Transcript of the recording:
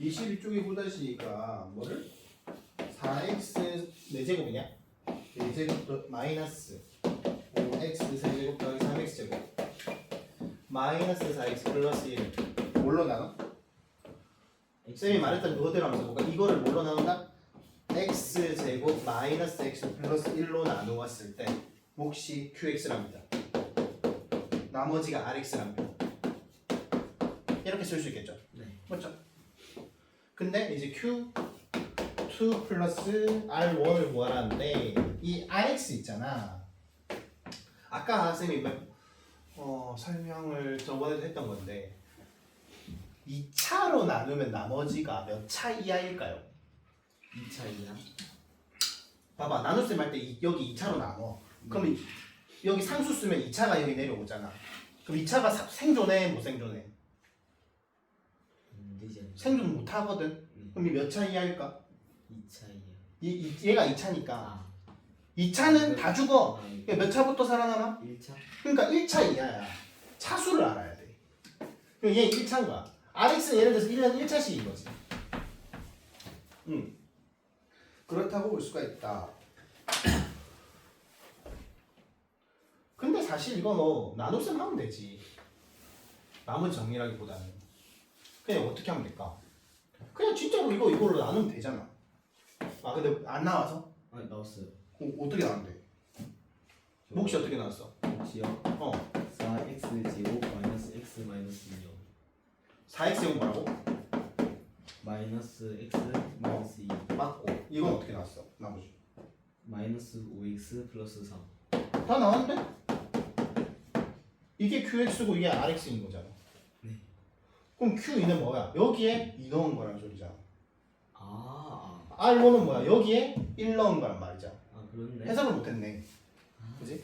22쪽에 9-2가 뭐를? 4x 4제곱이냐? 4제곱 마이너스 5x 세제곱 더하기 3x 제곱 마이너스 4x 플러스 1 뭘로 나눠? 쌤이 말했던 그거대로 하면서 볼까? 이거를 뭘로 나눈다? x 제곱 마이너스 x 플러스 1로 나누었을 때 몫이 qx랍니다. 나머지가 rx랍니다. 이렇게 쓸 수 있겠죠? 네. 맞죠? 근데 이제 q2 플러스 r1을 구하라는데 이 rx 있잖아. 아까 쌤이 몇- 어, 설명을 저번에도 했던 건데 2차로 나누면 나머지가 몇 차 이하일까요? 2차 이하. 봐봐 나눗셈 할 때 여기 2차로 나눠 그럼 이- 여기 상수 쓰면 2차가 여기 내려오잖아 그럼 2차가 생존해 못 생존해? 음? 생존 못 하거든 네. 그럼 이몇차 이하일까? 2차 이하. 이, 이, 얘가 2차니까 아. 2차는 다 죽어 아, 그러니까 몇 차부터 살아남아? 1차. 그러니까 1차 이하야 차수를 알아야 돼 그럼 얘 1차인 거야 RX는 예를 들어서 1년 1차씩인 거지 응 그렇다고 볼 수가 있다 근데 사실 이거 뭐 나눗셈 하면 되지 남은 정리라기보다는 그냥 어떻게 하면 될까 그냥 진짜로 이거 이걸로 나누면 되잖아 아 근데 안 나와서? 아, 나왔어요. 어, 어떻게 나왔는데? 몫이 어떻게 나왔어? 몫이요. 어 4x 제곱 마이너스 x 마이너스 2요. 4x형 뭐라고? 마이너스 x 마이너스 2 맞고 이건 어떻게 나왔어? 나머지 마이너스 5x 플러스 3 다 나왔는데? 이게 qx고 이게 rx인 거잖아 네. 그럼 q2는 뭐야? 여기에 2 넣은 거란 소리잖아 아, 아, r1은 뭐야? 여기에 1 넣은 거란 말이잖아 아 그렇네 해석을 못했네 아, 그지?